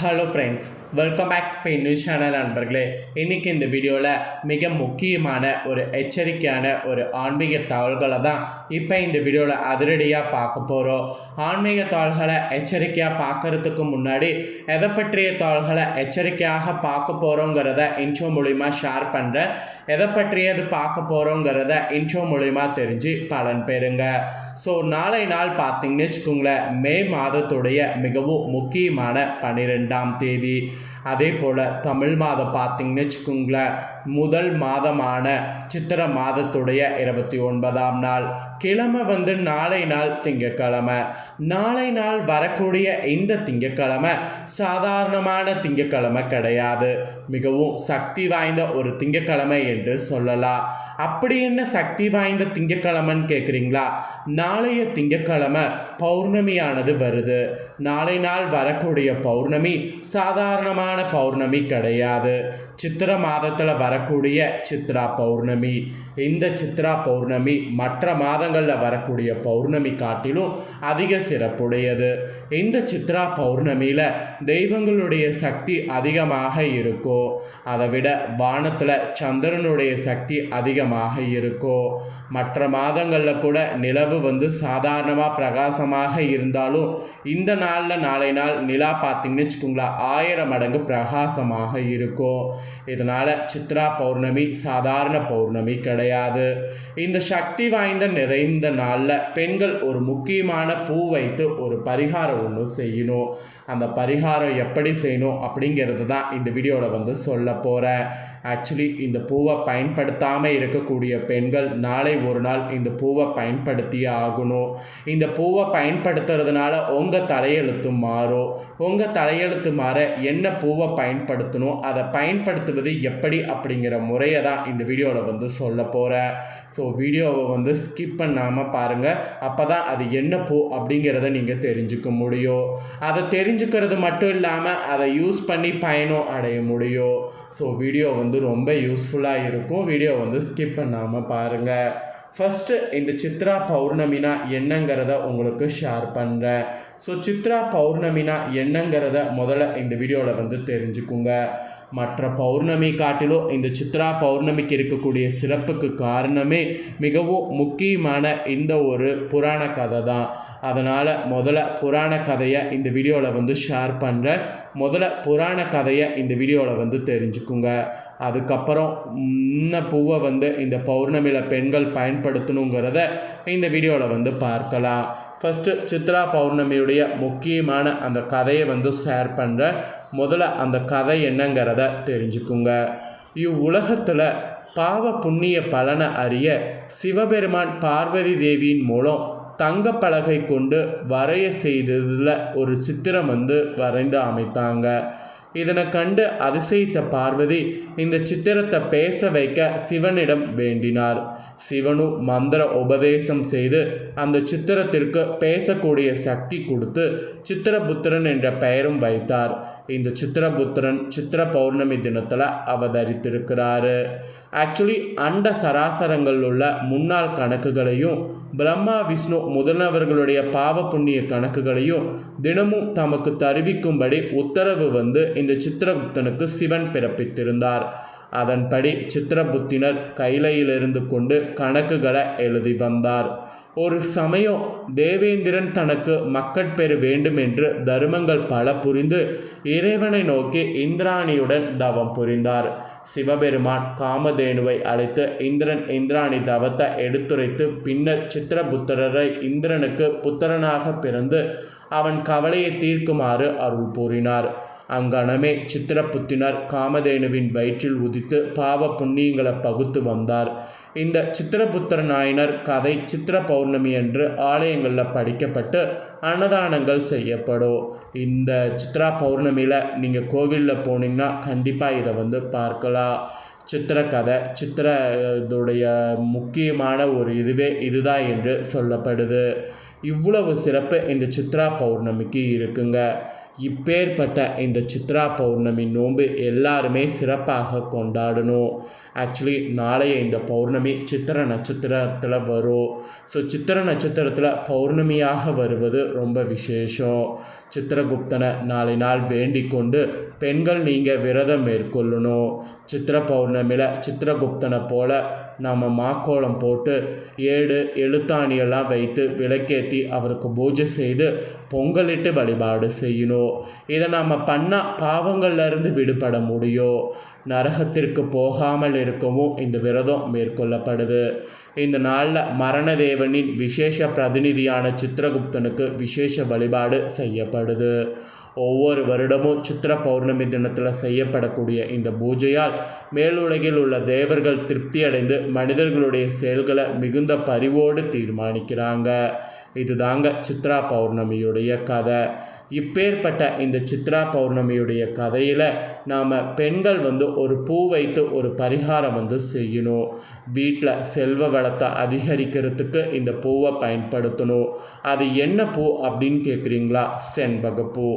Hello friends welcome back Spain news channel நண்பர்களே. இன்றைக்கி இந்த வீடியோவில் மிக முக்கியமான ஒரு எச்சரிக்கையான ஒரு ஆன்மீக தகவல்களை தான் இப்போ இந்த வீடியோவில் அதிரடியாக பார்க்க போகிறோம் ஆன்மீக தாள்களை எச்சரிக்கையாக பார்க்கறதுக்கு முன்னாடி எதை பற்றிய தாள்களை எச்சரிக்கையாக பார்க்க போகிறோங்கிறத இன்ட்ரோ மூலிமா ஷேர் பண்ணுறேன் எதை பற்றி அது பார்க்க போகிறோங்கிறத இன்ட்ரோ மூலிமா தெரிஞ்சு பலன் பெறுங்க. ஸோ நாளை நாள் பார்த்தீங்கன்னு வச்சுக்கோங்களேன் மே மாதத்துடைய மிகவும் முக்கியமான பன்னிரெண்டாம் தேதி. அதே போல் தமிழ் மாதம் பார்த்தீங்கன்னு வச்சுக்கோங்களேன் முதல் மாதமான சித்திர மாதத்துடைய இருபத்தி ஒன்பதாம் நாள். கிழமை வந்து நாளை நாள் திங்கக்கிழமை நாளை நாள் வரக்கூடிய இந்த திங்கக்கிழமை சாதாரணமான திங்கக்கிழமை கிடையாது. மிகவும் சக்தி வாய்ந்த ஒரு திங்கக்கிழமை என்று சொல்லலாம். அப்படி என்ன சக்தி வாய்ந்த திங்கக்கிழமைன்னு கேட்குறீங்களா நாளைய திங்கக்கிழமை பௌர்ணமியானது வருது. நாளை நாள் வரக்கூடிய பௌர்ணமி சாதாரணமான பௌர்ணமி கிடையாது. சித்திர மாதத்தில் வரக்கூடிய சித்ரா பௌர்ணமி. இந்த சித்ரா பௌர்ணமி மற்ற மாதங்களில் வரக்கூடிய பௌர்ணமி காட்டிலும் அதிக சிறப்புடையது. இந்த சித்ரா பௌர்ணமியில் தெய்வங்களுடைய சக்தி அதிகமாக இருக்கும். அதை விட வானத்தில் சந்திரனுடைய சக்தி அதிகமாக இருக்கும். மற்ற மாதங்களில் கூட நிலவு வந்து சாதாரணமாக பிரகாசமாக இருந்தாலும் இந்த நாளில் நாளை நாள் நிலா பார்த்தீங்கன்னு வச்சுக்கோங்களேன் ஆயிரம் மடங்கு பிரகாசமாக இருக்கும். இதனால் சித்ரா பௌர்ணமி சாதாரண பௌர்ணமி கிடையாது. இந்த சக்தி வாய்ந்த நிறைந்த நாளில் பெண்கள் ஒரு முக்கியமான பூ வைத்து ஒரு பரிகாரம் ஒன்று செய்யணும். அந்த பரிகாரம் எப்படி செய்யணும் அப்படிங்கிறது தான் இந்த வீடியோவில் வந்து சொல்ல போகிறேன் ஆக்சுவலி இந்த பூவை பயன்படுத்தாமல் இருக்கக்கூடிய பெண்கள் நாளை ஒரு நாள் இந்த பூவை பயன்படுத்தியே ஆகணும். இந்த பூவை பயன்படுத்துறதுனால உங்கள் தலையெழுத்து மாறும். உங்கள் தலையெழுத்து மாற என்ன பூவை பயன்படுத்தணும் அதை பயன்படுத்துவது எப்படி அப்படிங்கிற முறையை தான் இந்த வீடியோவில் வந்து சொல்ல போகிறேன் ஸோ வீடியோவை வந்து ஸ்கிப் பண்ணாமல் பாருங்கள் அப்போ தான் அது என்ன பூ அப்படிங்கிறத நீங்கள் தெரிஞ்சுக்க முடியும். அதை தெரிஞ்சுக்கிறது மட்டும் இல்லாமல் அதை யூஸ் பண்ணி பயணம் அடைய முடியும். ஸோ வீடியோ வந்து ரொம்ப யூஸ்ஃபுல்லாக இருக்கும். வீடியோ வந்து ஸ்கிப் பண்ணாமல் பாருங்கள் ஃபஸ்ட்டு இந்த சித்ரா பௌர்ணமினா என்னங்கிறத உங்களுக்கு ஷேர் பண்ணுறேன் ஸோ சித்ரா பௌர்ணமினா என்னங்கிறத முதல்ல இந்த வீடியோவில் வந்து தெரிஞ்சுக்குங்க. மற்ற பௌர்ணமி காட்டிலும் இந்த சித்ரா பௌர்ணமிக்கு இருக்கக்கூடிய சிறப்புக்கு காரணமே மிகவும் முக்கியமான இந்த ஒரு புராண கதை தான். அதனால் முதல்ல புராண கதையை இந்த வீடியோவில் வந்து ஷேர் பண்ணுறேன் முதல்ல புராண கதையை இந்த வீடியோவில் வந்து தெரிஞ்சுக்குங்க. அதுக்கப்புறம் இன்ன பூவை வந்து இந்த பௌர்ணமியில் பெண்கள் பயன்படுத்தணுங்கிறத இந்த வீடியோவில் வந்து பார்க்கலாம். ஃபஸ்ட்டு சித்ரா பௌர்ணமியுடைய முக்கியமான அந்த கதையை வந்து ஷேர் பண்ணுறேன் முதல்ல அந்த கதை என்னங்கிறத தெரிஞ்சுக்குங்க. இவ்வுலகத்தில் பாவ புண்ணிய பலனை அறிய சிவபெருமான் பார்வதி தேவியின் மூலம் தங்கப்பலகை கொண்டு வரைய செய்ததில் ஒரு சித்திரம் வந்து வரைந்து அமைத்தாங்க. இதனை கண்டு அதிசயித்த பார்வதி இந்த சித்திரத்தை பேச வைக்க சிவனிடம் வேண்டினார். சிவனு மந்திர உபதேசம் செய்து அந்த சித்திரத்திற்கு பேசக்கூடிய சக்தி கொடுத்து சித்திரபுத்திரன் என்ற பெயரும் வைத்தார். இந்த சித்திரபுத்திரன் சித்திர பௌர்ணமி தினத்தில் அவதரித்திருக்கிறாரு. ஆக்சுவலி அண்ட சராசரங்கள் உள்ள முன்னாள் கணக்குகளையும் பிரம்மா விஷ்ணு முதல்வர்களுடைய பாவ புண்ணிய கணக்குகளையும் தினமும் தமக்கு தருவிக்கும்படி உத்தரவு வந்து இந்த சித்திரகுப்தனுக்கு சிவன் பிறப்பித்திருந்தார். அதன்படி சித்திரபுத்தினர் கைலையிலிருந்து கொண்டு கணக்குகளை எழுதி வந்தார். ஒரு சமயம் தேவேந்திரன் தனக்கு மக்கட்பெற வேண்டும் என்று தருமங்கள் பல புரிந்து இறைவனை நோக்கி இந்திராணியுடன் தவம் புரிந்தார். சிவபெருமான் காமதேனுவை அழைத்து இந்திரன் இந்திராணி தவத்தை எடுத்துரைத்து பின்னர் சித்திரபுத்திரரை இந்திரனுக்கு புத்திரனாக பிறந்து அவன் கவலையை தீர்க்குமாறு அருள் கூறினார். அங்கனமே சித்திரப்புத்தினர் காமதேனுவின் வயிற்றில் உதித்து பாவ புண்ணியங்களை பகுத்து வந்தார். இந்த சித்திரபுத்திர நாயனர் கதை சித்திர பௌர்ணமி என்று ஆலயங்களில் படிக்கப்பட்டு அன்னதானங்கள் செய்யப்படும். இந்த சித்ரா பௌர்ணமியில் நீங்கள் கோவிலில் போனீங்கன்னா கண்டிப்பாக இதை வந்து பார்க்கலாம். சித்திரக்கதை சித்திர இதோடைய முக்கியமான ஒரு இதுவே இதுதான் என்று சொல்லப்படுது. இவ்வளவு சிறப்பு இந்த சித்ரா பௌர்ணமிக்கு இருக்குங்க. இப்பேற்பட்ட இந்த சித்ரா பௌர்ணமி நோன்பு எல்லாருமே சிறப்பாக கொண்டாடணும். ஆக்சுவலி நாளைய இந்த பௌர்ணமி சித்திர நட்சத்திரத்தில் வரும். ஸோ சித்திர நட்சத்திரத்தில் பௌர்ணமியாக வருவது ரொம்ப விசேஷம். சித்திரகுப்தனை நாளை நாள் வேண்டிக் கொண்டு பெண்கள் நீங்கள் விரதம் மேற்கொள்ளணும். சித்திர பௌர்ணமியில் சித்திரகுப்தனை போல நம்ம மாக்கோளம் போட்டு ஏடு எழுத்தாணியெல்லாம் வைத்து விளக்கேற்றி அவருக்கு பூஜை செய்து பொங்கலிட்டு வழிபாடு செய்யணும் இதை நாம் பண்ணால் பாவங்கள்லேருந்து விடுபட முடியும் நரகத்திற்கு போகாமல் இருக்கவும் இந்த விரதம் மேற்கொள்ளப்படுது. இந்த நாளில் மரணதேவனின் விசேஷ பிரதிநிதியான சித்திரகுப்தனுக்கு விசேஷ வழிபாடு செய்யப்படுது. ஒவ்வொரு வருடமும் சித்திர பௌர்ணமி தினத்தில் செய்யப்படக்கூடிய இந்த பூஜையால் மேலுலகில் உள்ள தேவர்கள் திருப்தி அடைந்து மனிதர்களுடைய செயல்களை மிகுந்த பரிவோடு தீர்மானிக்கிறாங்க. இதுதாங்க சித்ரா பௌர்ணமியுடைய கதை. இப்பேற்பட்ட இந்த சித்ரா பௌர்ணமியுடைய கதையில் நாம் பெண்கள் வந்து ஒரு பூ வைத்து ஒரு பரிகாரம் வந்து செய்யணும். வீட்டில் செல்வ வளத்தை அதிகரிக்கிறதுக்கு இந்த பூவை பயன்படுத்தணும். அது என்ன பூ அப்படின்னு கேட்குறீங்களா செண்பகப்பூ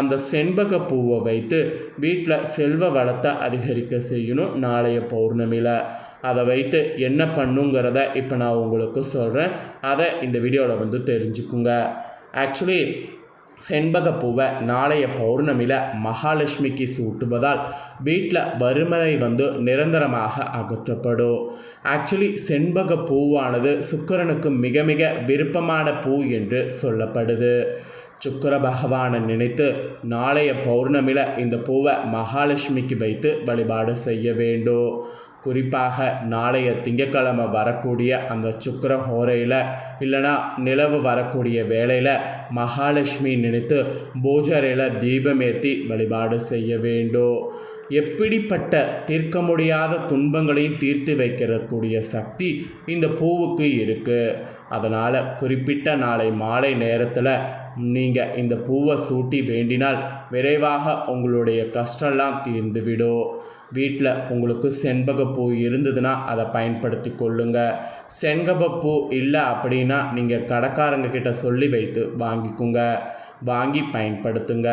அந்த செண்பக பூவை வைத்து வீட்டில் செல்வ வளத்தை அதிகரிக்க செய்யணும் நாளைய பௌர்ணமியில். அதை வைத்து என்ன பண்ணுங்கிறத இப்போ நான் உங்களுக்கு சொல்கிறேன் அதை இந்த வீடியோவில் வந்து தெரிஞ்சுக்குங்க. ஆக்சுவலி செண்பகப்பூவை நாளைய பௌர்ணமியில் மகாலட்சுமிக்கு சூட்டுவதால் வீட்டில் வறுமனை வந்து நிரந்தரமாக அகற்றப்படும். ஆக்சுவலி செண்பக பூவானது சுக்கரனுக்கு மிக மிக விருப்பமான பூ என்று சொல்லப்படுது. சுக்கர பகவானை நினைத்து நாளைய பௌர்ணமியில் இந்த பூவை மகாலட்சுமிக்கு வைத்து வழிபாடு செய்ய வேண்டும். குறிப்பாக நாளைய திங்கக்கிழமை வரக்கூடிய அந்த சுக்கர ஹோரையில் இல்லைனா நிலவு வரக்கூடிய வேளையில் மகாலட்சுமி நினைத்து பூஜரையில் தீபமேற்றி வழிபாடு செய்ய வேண்டும். எப்படிப்பட்ட தீர்க்க முடியாத துன்பங்களையும் தீர்த்து வைக்கிறக்கூடிய சக்தி இந்த பூவுக்கு இருக்குது அதனால் குறிப்பிட்ட நாளை மாலை நேரத்தில் நீங்கள் இந்த பூவை சூட்டி வேண்டினால் விரைவாக உங்களுடைய கஷ்டம்லாம் தீர்ந்துவிடும். வீட்டில் உங்களுக்கு செண்பகப்பூ இருந்ததுன்னா அதை பயன்படுத்தி கொள்ளுங்க. செண்பகப்பூ இல்லை அப்படின்னா நீங்கள் கடைக்காரங்க கிட்ட சொல்லி வைத்து வாங்கிக்குங்க. வாங்கி பயன்படுத்துங்க.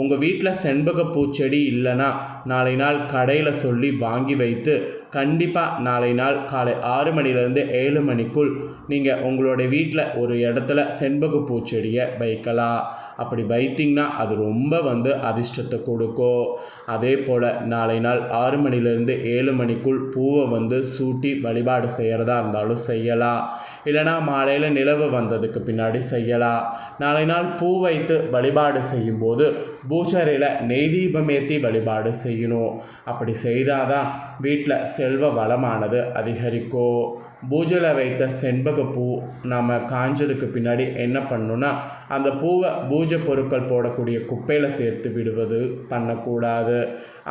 உங்கள் வீட்டில் செண்பகப்பூ செடி இல்லைன்னா நாளை நாள் கடையில் சொல்லி வாங்கி வைத்து கண்டிப்பாக நாளை நாள் காலை ஆறு மணிலேருந்து ஏழு மணிக்குள் நீங்கள் உங்களுடைய வீட்டில் ஒரு இடத்துல செண்பகப்பூ செடியை வைக்கலாம். அப்படி வைத்திங்கன்னா அது ரொம்ப வந்து அதிர்ஷ்டத்தை கொடுக்கும் அதே போல் நாளை நாள் ஆறு மணிலேருந்து ஏழு மணிக்குள் பூவை வந்து சூட்டி வழிபாடு செய்கிறதா இருந்தாலும் செய்யலாம். இல்லைனா மாலையில் நிலவு வந்ததுக்கு பின்னாடி செய்யலாம். நாளை நாள் பூ வைத்து வழிபாடு செய்யும்போது பூஜரையில் நெய் தீபமேத்தி வழிபாடு செய்யணும். அப்படி செய்தால் தான் வீட்டில் செல்வ வளமானது அதிகரிக்கும் பூஜையில் வைத்த செண்பகப்பூ நாம் காஞ்சதுக்கு பின்னாடி என்ன பண்ணணுன்னா அந்த பூவை பூஜை பொருட்கள் போடக்கூடிய குப்பையில் சேர்த்து விடுவது பண்ணக்கூடாது.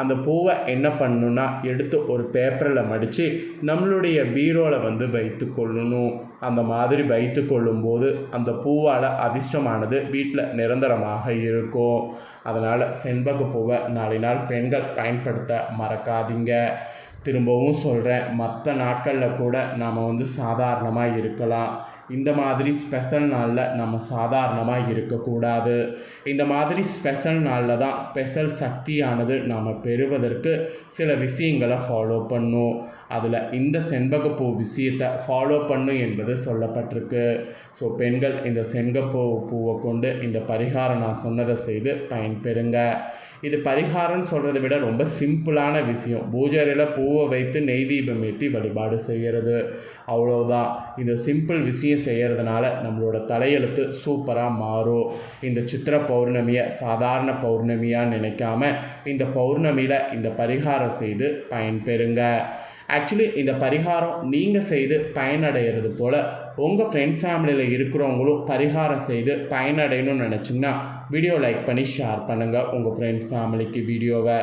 அந்த பூவை என்ன பண்ணணும்னா எடுத்து ஒரு பேப்பரில் மடித்து நம்மளுடைய பீரோவில் வந்து வைத்து கொள்ளணும். அந்த மாதிரி வைத்து கொள்ளும்போது அந்த பூவால் அதிர்ஷ்டமானது வீட்டில் நிரந்தரமாக இருக்கும். அதனால் செண்பக பூவை நாளை நாள் பெண்கள் பயன்படுத்த மறக்காதீங்க. திரும்பவும் சொல்கிறேன் மற்ற நாட்களில் கூட நாம் வந்து சாதாரணமாக இருக்கலாம். இந்த மாதிரி ஸ்பெஷல் நாளில் நம்ம சாதாரணமாக இருக்கக்கூடாது. இந்த மாதிரி ஸ்பெஷல் நாளில் தான் ஸ்பெஷல் சக்தியானது நாம் பெறுவதற்கு சில விஷயங்களை ஃபாலோ பண்ணும். அதில் இந்த செண்பகப்பூ விஷயத்தை ஃபாலோ பண்ணும் என்பது சொல்லப்பட்டிருக்கு. ஸோ பெண்கள் இந்த செண்பகப்பூ பூவை கொண்டு இந்த பரிகாரம் நான் சொன்னதை செய்து பயன்பெறுங்க. இது பரிகாரம்னு சொல்கிறத விட ரொம்ப சிம்பிளான விஷயம். பூஜையில் பூவை வைத்து நெய் தீபம் ஏற்றி வழிபாடு செய்கிறது அவ்வளோதான் இந்த சிம்பிள் விஷயம் செய்கிறதுனால நம்மளோட தலையெழுத்து சூப்பராக மாறும். இந்த சித்திர பௌர்ணமியை சாதாரண பௌர்ணமியாக நினைக்காம இந்த பௌர்ணமியில் இந்த பரிகாரம் செய்து பயன்பெறுங்க. ஆக்சுவலி இந்த பரிகாரம் நீங்கள் செய்து பயனடைகிறது போல் உங்கள் ஃப்ரெண்ட்ஸ் ஃபேமிலியில் இருக்கிறவங்களும் பரிகாரம் செய்து பயனடையணும்னு நினச்சிங்கன்னா வீடியோ லைக் பண்ணி ஷேர் பண்ணுங்கள் உங்கள் ஃப்ரெண்ட்ஸ் ஃபேமிலிக்கு வீடியோவை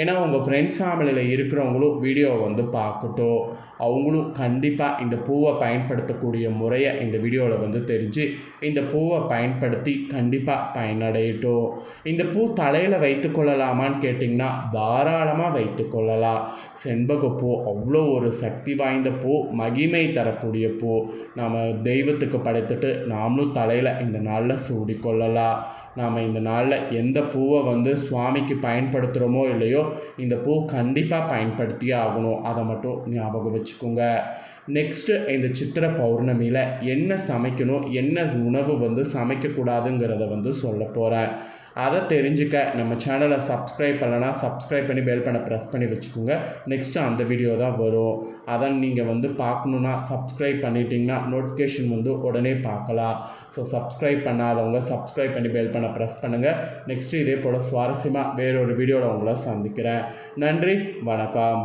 ஏன்னா உங்கள் ஃப்ரெண்ட்ஸ் ஃபேமிலியில் இருக்கிறவங்களும் வீடியோவை வந்து பார்க்கட்டும். அவங்களும் கண்டிப்பாக இந்த பூவை பயன்படுத்தக்கூடிய முறையை இந்த வீடியோவில் வந்து தெரிஞ்சு இந்த பூவை பயன்படுத்தி கண்டிப்பாக பயனடையட்டும். இந்த பூ தலையில் வைத்து கொள்ளலாமான்னு கேட்டிங்கன்னா தாராளமாக வைத்து கொள்ளலாம். செண்பகப்பூ அவ்வளோ ஒரு சக்தி வாய்ந்த பூ மகிமை தரக்கூடிய பூ. நாம் தெய்வத்துக்கு படைத்துட்டு நாமளும் தலையில் இந்த நாளில் சூடிக்கொள்ளலாம். நாம் இந்த நாளில் எந்த பூவை வந்து சுவாமிக்கு பயன்படுத்துகிறோமோ இல்லையோ இந்த பூ கண்டிப்பாக பயன்படுத்தியே ஆகணும். அதை மட்டும் ஞாபகம் வச்சுக்கோங்க. நெக்ஸ்ட்டு இந்த சித்திரை பௌர்ணமியில் என்ன சமைக்கணும் என்ன உணவு வந்து சமைக்கக்கூடாதுங்கிறத வந்து சொல்ல போகிறேன் அதை தெரிஞ்சுக்க நம்ம சேனலை சப்ஸ்கிரைப் பண்ணலன்னா சப்ஸ்கிரைப் பண்ணி பெல் பண்ண ப்ரெஸ் பண்ணி வச்சுக்கோங்க. நெக்ஸ்ட்டு அந்த வீடியோ தான் வரும். அதை நீங்கள் வந்து பார்க்கணுன்னா சப்ஸ்கிரைப் பண்ணிட்டீங்கன்னா நோட்டிஃபிகேஷன் வந்து உடனே பார்க்கலாம். ஸோ சப்ஸ்கிரைப் பண்ணாதவங்க சப்ஸ்கிரைப் பண்ணி பெல் பண்ண ப்ரெஸ் பண்ணுங்கள் நெக்ஸ்ட்டு இதே போல் சுவாரஸ்யமாக வேறொரு வீடியோவில் உங்களை சந்திக்கிறேன். நன்றி வணக்கம்.